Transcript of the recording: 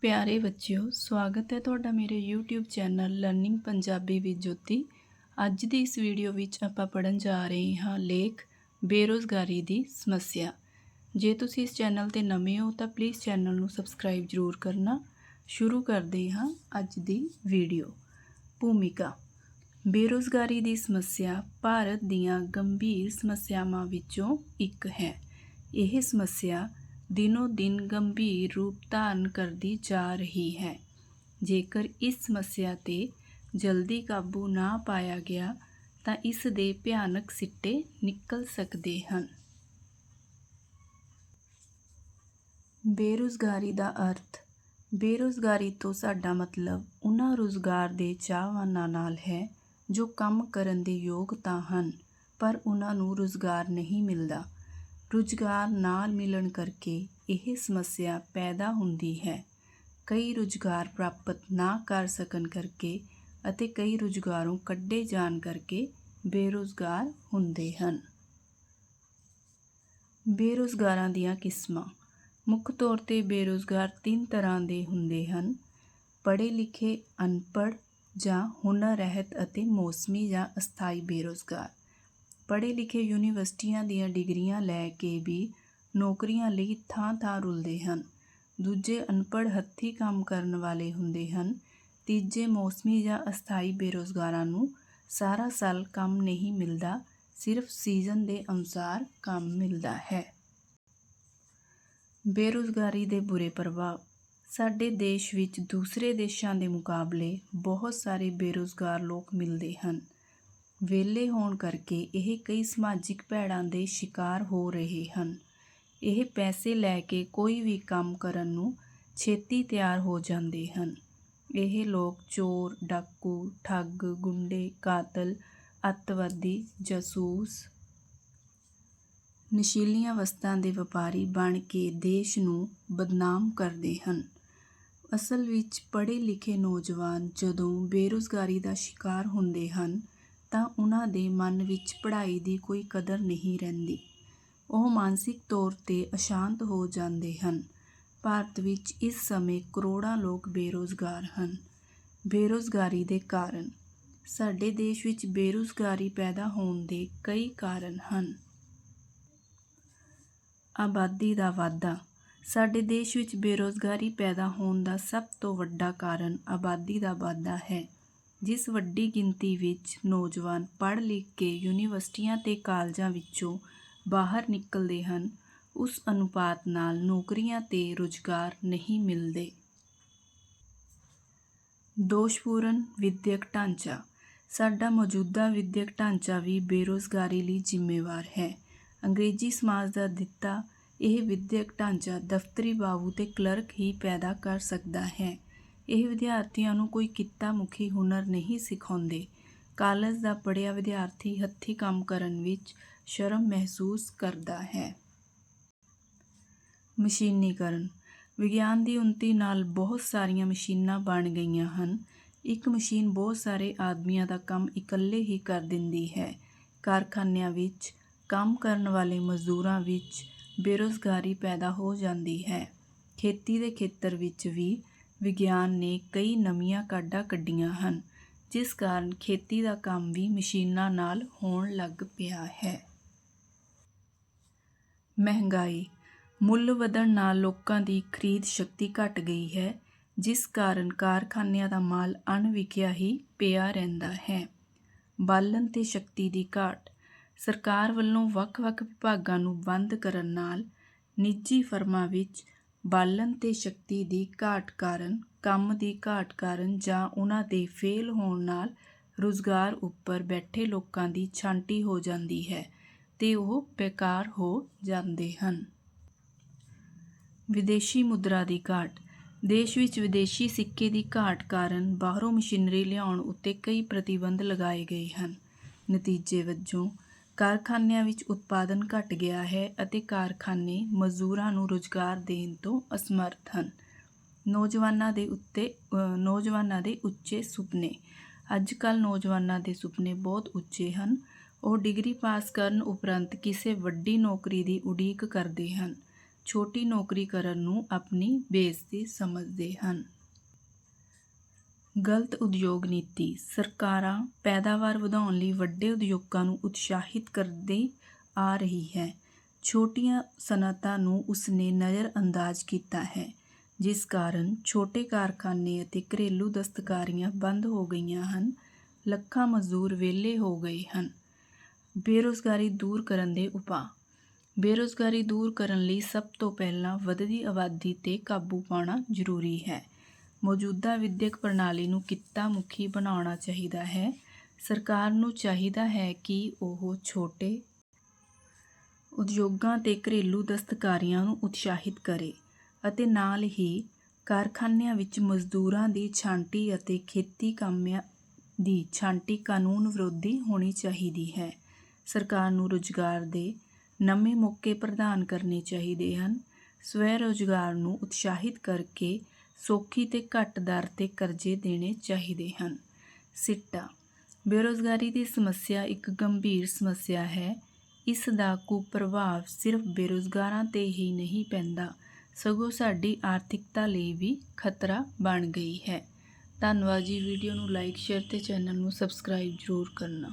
ਪਿਆਰੇ ਬੱਚਿਓ, ਸਵਾਗਤ ਹੈ ਤੁਹਾਡਾ ਮੇਰੇ YouTube channel learning Punjabi with Jyoti. ਅੱਜ ਦੀ ਇਸ ਵੀਡੀਓ ਵਿੱਚ ਆਪਾਂ ਪੜਨ ਜਾ ਰਹੇ ਹਾਂ ਲੇਖ ਬੇਰੋਜ਼ਗਾਰੀ ਦੀ ਸਮੱਸਿਆ। ਜੇ ਤੁਸੀਂ ਇਸ ਚੈਨਲ ਤੇ ਨਵੇਂ ਹੋ ਤਾਂ ਪਲੀਜ਼ ਚੈਨਲ ਨੂੰ ਸਬਸਕ੍ਰਾਈਬ ਜ਼ਰੂਰ ਕਰਨਾ। ਸ਼ੁਰੂ ਕਰਦੇ ਹਾਂ ਅੱਜ ਦੀ ਵੀਡੀਓ। ਭੂਮਿਕਾ। ਬੇਰੋਜ਼ਗਾਰੀ ਦੀ ਸਮੱਸਿਆ ਭਾਰਤ ਦੀਆਂ ਗੰਭੀਰ ਸਮੱਸਿਆਵਾਂ ਵਿੱਚੋਂ ਇੱਕ ਹੈ। ਇਹ ਸਮੱਸਿਆ ਦਿਨੋ ਦਿਨ ਗੰਭੀਰ ਰੂਪ ਧਾਰਨ ਕਰਦੀ ਜਾ ਰਹੀ ਹੈ। ਜੇਕਰ ਇਸ ਸਮੱਸਿਆ ਤੇ ਜਲਦੀ ਕਾਬੂ ਨਾ ਪਾਇਆ ਗਿਆ, ਤਾਂ ਇਸ ਦੇ ਭਿਆਨਕ ਸਿੱਟੇ ਨਿਕਲ ਸਕਦੇ ਹਨ। ਬੇਰੁਜ਼ਗਾਰੀ ਦਾ ਅਰਥ, ਬੇਰੁਜ਼ਗਾਰੀ ਤੋਂ ਸਾਡਾ ਮਤਲਬ ਉਹਨਾਂ ਰੁਜ਼ਗਾਰ ਦੇ ਚਾਹਵਾਨਾਂ ਨਾਲ ਹੈ, ਜੋ ਕੰਮ ਕਰਨ ਦੇ ਯੋਗ ਤਾਂ ਹਨ, ਪਰ ਉਹਨਾਂ ਨੂੰ ਰੁਜ਼ਗਾਰ ਨਹੀਂ ਮਿਲਦਾ। ਰੁਜ਼ਗਾਰ ਨਾ ਮਿਲਣ ਕਰਕੇ ਇਹ ਸਮੱਸਿਆ ਪੈਦਾ ਹੁੰਦੀ ਹੈ। ਕਈ ਰੁਜ਼ਗਾਰ ਪ੍ਰਾਪਤ ਨਾ ਕਰ ਸਕਣ ਕਰਕੇ ਅਤੇ ਕਈ ਰੁਜ਼ਗਾਰੋਂ ਕੱਢੇ ਜਾਣ ਕਰਕੇ ਬੇਰੁਜ਼ਗਾਰ ਹੁੰਦੇ ਹਨ। ਬੇਰੁਜ਼ਗਾਰਾਂ ਦੀਆਂ ਕਿਸਮਾਂ। ਮੁੱਖ ਤੌਰ ਤੇ ਬੇਰੁਜ਼ਗਾਰ ਤਿੰਨ ਤਰ੍ਹਾਂ ਦੇ ਹੁੰਦੇ ਹਨ। ਪੜ੍ਹੇ ਲਿਖੇ ਅਨਪੜ੍ਹ ਜਾਂ ਹੁਨਰ ਰਹਿਤ ਅਤੇ ਮੌਸਮੀ ਜਾਂ ਅਸਥਾਈ ਬੇਰੁਜ਼ਗਾਰ। ਪੜ੍ਹੇ ਲਿਖੇ ਯੂਨੀਵਰਸਿਟੀਆਂ ਦੀਆਂ ਡਿਗਰੀਆਂ ਲੈ ਕੇ ਵੀ ਨੌਕਰੀਆਂ ਲਈ ਥਾਂ-ਥਾਂ ਰੁਲਦੇ ਹਨ। ਦੂਜੇ ਅਨਪੜ੍ਹ ਹੱਥੀਂ ਕੰਮ ਕਰਨ ਵਾਲੇ ਹੁੰਦੇ ਹਨ। ਤੀਜੇ ਮੌਸਮੀ ਜਾਂ ਅਸਥਾਈ ਬੇਰੁਜ਼ਗਾਰਾਂ ਨੂੰ ਸਾਰਾ ਸਾਲ ਕੰਮ ਨਹੀਂ ਮਿਲਦਾ, ਸਿਰਫ ਸੀਜ਼ਨ ਦੇ ਅਨੁਸਾਰ ਕੰਮ ਮਿਲਦਾ ਹੈ। ਬੇਰੁਜ਼ਗਾਰੀ ਦੇ ਬੁਰੇ ਪ੍ਰਭਾਵ। ਸਾਡੇ ਦੇਸ਼ ਵਿੱਚ ਦੂਸਰੇ ਦੇਸ਼ਾਂ ਦੇ ਮੁਕਾਬਲੇ ਬਹੁਤ ਸਾਰੇ ਬੇਰੁਜ਼ਗਾਰ ਲੋਕ ਮਿਲਦੇ ਹਨ। ਵਿਹਲੇ ਹੋਣ ਕਰਕੇ ਇਹ ਕਈ ਸਮਾਜਿਕ ਭੈੜਾਂ ਦੇ ਸ਼ਿਕਾਰ ਹੋ ਰਹੇ ਹਨ। ਇਹ ਪੈਸੇ ਲੈ ਕੇ ਕੋਈ ਵੀ ਕੰਮ ਕਰਨ ਨੂੰ ਛੇਤੀ ਤਿਆਰ ਹੋ ਜਾਂਦੇ ਹਨ। ਇਹ ਲੋਕ ਚੋਰ, ਡਾਕੂ, ਠੱਗ, ਗੁੰਡੇ, ਕਾਤਲ, ਅੱਤਵਾਦੀ, ਜਾਸੂਸ ਨਸ਼ੀਲੀਆਂ ਵਸਤਾਂ ਦੇ ਵਪਾਰੀ ਬਣ ਕੇ ਦੇਸ਼ ਨੂੰ ਬਦਨਾਮ ਕਰਦੇ ਹਨ। ਅਸਲ ਵਿੱਚ ਪੜ੍ਹੇ ਲਿਖੇ ਨੌਜਵਾਨ ਜਦੋਂ ਬੇਰੁਜ਼ਗਾਰੀ ਦਾ ਸ਼ਿਕਾਰ ਹੁੰਦੇ ਹਨ ਤਾਂ ਉਹਨਾਂ ਦੇ ਮਨ ਵਿੱਚ ਪੜ੍ਹਾਈ ਦੀ ਕੋਈ ਕਦਰ ਨਹੀਂ ਰਹਿੰਦੀ। ਉਹ ਮਾਨਸਿਕ ਤੌਰ ਤੇ ਅਸ਼ਾਂਤ ਹੋ ਜਾਂਦੇ ਹਨ। ਭਾਰਤ ਵਿੱਚ ਇਸ ਸਮੇਂ ਕਰੋੜਾਂ ਲੋਕ ਬੇਰੁਜ਼ਗਾਰ ਹਨ। ਬੇਰੁਜ਼ਗਾਰੀ ਦੇ ਕਾਰਨ ਸਾਡੇ ਦੇਸ਼ ਵਿੱਚ ਬੇਰੁਜ਼ਗਾਰੀ ਪੈਦਾ ਹੋਣ ਦੇ ਕਈ ਕਾਰਨ ਹਨ। ਆਬਾਦੀ ਦਾ ਵਾਧਾ ਸਾਡੇ ਦੇਸ਼ ਵਿੱਚ ਬੇਰੋਜ਼ਗਾਰੀ ਪੈਦਾ ਹੋਣ ਦਾ ਸਭ ਤੋਂ ਵੱਡਾ ਕਾਰਨ ਆਬਾਦੀ ਦਾ ਵਾਧਾ ਹੈ। ਜਿਸ ਵੱਡੀ ਗਿਣਤੀ ਵਿੱਚ ਨੌਜਵਾਨ ਪੜ੍ਹ ਲਿਖ ਕੇ ਯੂਨੀਵਰਸਿਟੀਆਂ ਅਤੇ ਕਾਲਜਾਂ ਵਿੱਚੋਂ ਬਾਹਰ ਨਿਕਲਦੇ ਹਨ, ਉਸ ਅਨੁਪਾਤ ਨਾਲ ਨੌਕਰੀਆਂ ਤੇ ਰੁਜ਼ਗਾਰ ਨਹੀਂ ਮਿਲਦੇ। ਦੋਸ਼ਪੂਰਨ ਵਿਦਿਅਕ ਢਾਂਚਾ। ਸਾਡਾ ਮੌਜੂਦਾ ਵਿਦਿਅਕ ਢਾਂਚਾ ਵੀ ਬੇਰੋਜ਼ਗਾਰੀ ਲਈ ਜ਼ਿੰਮੇਵਾਰ ਹੈ। ਅੰਗਰੇਜ਼ੀ ਸਮਾਜ ਦਾ ਦਿੱਤਾ ਇਹ ਵਿਦਿਅਕ ਢਾਂਚਾ ਦਫ਼ਤਰੀ ਬਾਬੂ ਤੇ ਕਲਰਕ ਹੀ ਪੈਦਾ ਕਰ ਸਕਦਾ ਹੈ। ਇਹ ਵਿਦਿਆਰਥੀਆਂ ਨੂੰ ਕੋਈ ਕਿੱਤਾ ਮੁਖੀ ਹੁਨਰ ਨਹੀਂ ਸਿਖਾਉਂਦੇ। ਕਾਲਜ ਦਾ ਪੜ੍ਹਿਆ ਵਿਦਿਆਰਥੀ ਹੱਥੀਂ ਕੰਮ ਕਰਨ ਵਿੱਚ ਸ਼ਰਮ ਮਹਿਸੂਸ ਕਰਦਾ ਹੈ। ਮਸ਼ੀਨੀਕਰਨ। ਵਿਗਿਆਨ ਦੀ ਉન્નਤੀ ਨਾਲ ਬਹੁਤ ਸਾਰੀਆਂ ਮਸ਼ੀਨਾਂ ਬਣ ਗਈਆਂ ਹਨ। ਇੱਕ ਮਸ਼ੀਨ ਬਹੁਤ ਸਾਰੇ ਆਦਮੀਆਂ ਦਾ ਕੰਮ ਇਕੱਲੇ ਹੀ ਕਰ ਦਿੰਦੀ ਹੈ। ਕਾਰਖਾਨਿਆਂ ਵਿੱਚ ਕੰਮ ਕਰਨ ਵਾਲੇ ਮਜ਼ਦੂਰਾਂ ਵਿੱਚ ਬੇਰੋਜ਼ਗਾਰੀ ਪੈਦਾ ਹੋ ਜਾਂਦੀ ਹੈ। ਖੇਤੀ ਦੇ ਖੇਤਰ ਵਿੱਚ ਵੀ ਵਿਗਿਆਨ ਨੇ ਕਈ ਨਵੀਆਂ ਕਾਢਾਂ ਕੱਢੀਆਂ ਹਨ, ਜਿਸ ਕਾਰਨ ਖੇਤੀ ਦਾ ਕੰਮ ਵੀ ਮਸ਼ੀਨਾਂ ਨਾਲ ਹੋਣ ਲੱਗ ਪਿਆ ਹੈ। ਮਹਿੰਗਾਈ, ਮੁੱਲ ਵਧਣ ਨਾਲ ਲੋਕਾਂ ਦੀ ਖਰੀਦ ਸ਼ਕਤੀ ਘਟ ਗਈ ਹੈ, ਜਿਸ ਕਾਰਨ ਕਾਰਖਾਨਿਆਂ ਦਾ ਮਾਲ ਅਣਵਿਕਿਆ ਹੀ ਪਿਆ ਰਹਿੰਦਾ ਹੈ। ਬਾਲਣ ਤੇ ਸ਼ਕਤੀ ਦੀ ਘਾਟ, ਸਰਕਾਰ ਵੱਲੋਂ ਵੱਖ-ਵੱਖ ਵਿਭਾਗਾਂ ਨੂੰ ਬੰਦ ਕਰਨ ਨਾਲ ਨਿੱਜੀ ਫਰਮਾਂ ਵਿੱਚ ਬਾਲਣ ਅਤੇ ਸ਼ਕਤੀ ਦੀ ਘਾਟ ਕਾਰਨ, ਕੰਮ ਦੀ ਘਾਟ ਕਾਰਨ ਜਾਂ ਉਹਨਾਂ ਦੇ ਫੇਲ ਹੋਣ ਨਾਲ ਰੁਜ਼ਗਾਰ ਉੱਪਰ ਬੈਠੇ ਲੋਕਾਂ ਦੀ ਛਾਂਟੀ ਹੋ ਜਾਂਦੀ ਹੈ ਅਤੇ ਉਹ ਬੇਕਾਰ ਹੋ ਜਾਂਦੇ ਹਨ। ਵਿਦੇਸ਼ੀ ਮੁਦਰਾ ਦੀ ਘਾਟ। ਦੇਸ਼ ਵਿੱਚ ਵਿਦੇਸ਼ੀ ਸਿੱਕੇ ਦੀ ਘਾਟ ਕਾਰਨ ਬਾਹਰੋਂ ਮਸ਼ੀਨਰੀ ਲਿਆਉਣ ਉੱਤੇ ਕਈ ਪ੍ਰਤੀਬੰਧ ਲਗਾਏ ਗਏ ਹਨ। ਨਤੀਜੇ ਵਜੋਂ ਕਾਰਖਾਨਿਆਂ ਵਿੱਚ ਉਤਪਾਦਨ ਘਟ ਗਿਆ ਹੈ ਅਤੇ ਕਾਰਖਾਨੇ ਮਜ਼ਦੂਰਾਂ ਨੂੰ ਰੁਜ਼ਗਾਰ ਦੇਣ ਤੋਂ ਅਸਮਰਥ ਹਨ। ਨੌਜਵਾਨਾਂ ਦੇ ਉੱਤੇ ਨੌਜਵਾਨਾਂ ਦੇ ਉੱਚੇ ਸੁਪਨੇ। ਅੱਜ ਕੱਲ੍ਹ ਨੌਜਵਾਨਾਂ ਦੇ ਸੁਪਨੇ ਬਹੁਤ ਉੱਚੇ ਹਨ। ਉਹ ਡਿਗਰੀ ਪਾਸ ਕਰਨ ਉਪਰੰਤ ਕਿਸੇ ਵੱਡੀ ਨੌਕਰੀ ਦੀ ਉਡੀਕ ਕਰਦੇ ਹਨ। ਛੋਟੀ ਨੌਕਰੀ ਕਰਨ ਨੂੰ ਆਪਣੀ ਬੇਇੱਜ਼ਤੀ ਸਮਝਦੇ ਹਨ। ਗਲਤ ਉਦਯੋਗ ਨੀਤੀ ਸਰਕਾਰਾਂ ਪੈਦਾਵਾਰ ਵਧਾਉਣ ਲਈ ਵੱਡੇ ਉਦਯੋਗਾਂ ਨੂੰ ਉਤਸ਼ਾਹਿਤ ਕਰਦੀ ਆ ਰਹੀ ਹੈ। ਛੋਟੀਆਂ ਸਨਅਤਾਂ ਨੂੰ ਉਸਨੇ ਨਜ਼ਰਅੰਦਾਜ਼ ਕੀਤਾ ਹੈ, ਜਿਸ ਕਾਰਨ ਛੋਟੇ ਕਾਰਖਾਨੇ ਅਤੇ ਘਰੇਲੂ ਦਸਤਕਾਰੀਆਂ ਬੰਦ ਹੋ ਗਈਆਂ ਹਨ, ਲੱਖਾਂ ਮਜ਼ਦੂਰ ਵਿਹਲੇ ਹੋ ਗਏ ਹਨ। ਬੇਰੁਜ਼ਗਾਰੀ ਦੂਰ ਕਰਨ ਦੇ ਉਪਾਅ। ਬੇਰੁਜ਼ਗਾਰੀ ਦੂਰ ਕਰਨ ਲਈ ਸਭ ਤੋਂ ਪਹਿਲਾਂ ਵਧਦੀ ਆਬਾਦੀ ਤੇ ਕਾਬੂ ਪਾਉਣਾ ਜ਼ਰੂਰੀ ਹੈ। ਮੌਜੂਦਾ ਵਿੱਦਿਅਕ ਪ੍ਰਣਾਲੀ ਨੂੰ ਕਿੱਤਾ ਮੁਖੀ ਬਣਾਉਣਾ ਚਾਹੀਦਾ ਹੈ। ਸਰਕਾਰ ਨੂੰ ਚਾਹੀਦਾ ਹੈ ਕਿ ਉਹ ਛੋਟੇ ਉਦਯੋਗਾਂ ਅਤੇ ਘਰੇਲੂ ਦਸਤਕਾਰੀਆਂ ਨੂੰ ਉਤਸ਼ਾਹਿਤ ਕਰੇ ਅਤੇ ਨਾਲ ਹੀ ਕਾਰਖਾਨਿਆਂ ਵਿੱਚ ਮਜ਼ਦੂਰਾਂ ਦੀ ਛਾਂਟੀ ਅਤੇ ਖੇਤੀ ਕਾਮਿਆਂ ਦੀ ਛਾਂਟੀ ਕਾਨੂੰਨ ਵਿਰੋਧੀ ਹੋਣੀ ਚਾਹੀਦੀ ਹੈ। ਸਰਕਾਰ ਨੂੰ ਰੁਜ਼ਗਾਰ ਦੇ ਨਵੇਂ ਮੌਕੇ ਪ੍ਰਦਾਨ ਕਰਨੇ ਚਾਹੀਦੇ ਹਨ। ਸਵੈ ਰੁਜ਼ਗਾਰ ਨੂੰ ਉਤਸ਼ਾਹਿਤ ਕਰਕੇ ਸੌਖੀ ਤੇ ਘੱਟ ਦਰ ਤੇ ਕਰਜ਼ੇ ਦੇਣੇ ਚਾਹੀਦੇ ਹਨ। ਸਿੱਟਾ। ਬੇਰੁਜ਼ਗਾਰੀ ਦੀ ਸਮੱਸਿਆ ਇੱਕ ਗੰਭੀਰ ਸਮੱਸਿਆ ਹੈ। ਇਸ ਦਾ ਕੁਪ੍ਰਭਾਵ ਸਿਰਫ ਬੇਰੁਜ਼ਗਾਰਾਂ ਤੇ ਹੀ ਨਹੀਂ ਪੈਂਦਾ। ਸਗੋਂ ਸਾਡੀ ਆਰਥਿਕਤਾ ਲਈ ਵੀ ਖਤਰਾ ਬਣ ਗਈ ਹੈ। ਧੰਨਵਾਦ ਜੀ। ਵੀਡੀਓ ਨੂੰ ਲਾਈਕ, ਸ਼ੇਅਰ ਤੇ ਚੈਨਲ ਨੂੰ ਸਬਸਕ੍ਰਾਈਬ ਜ਼ਰੂਰ ਕਰਨਾ।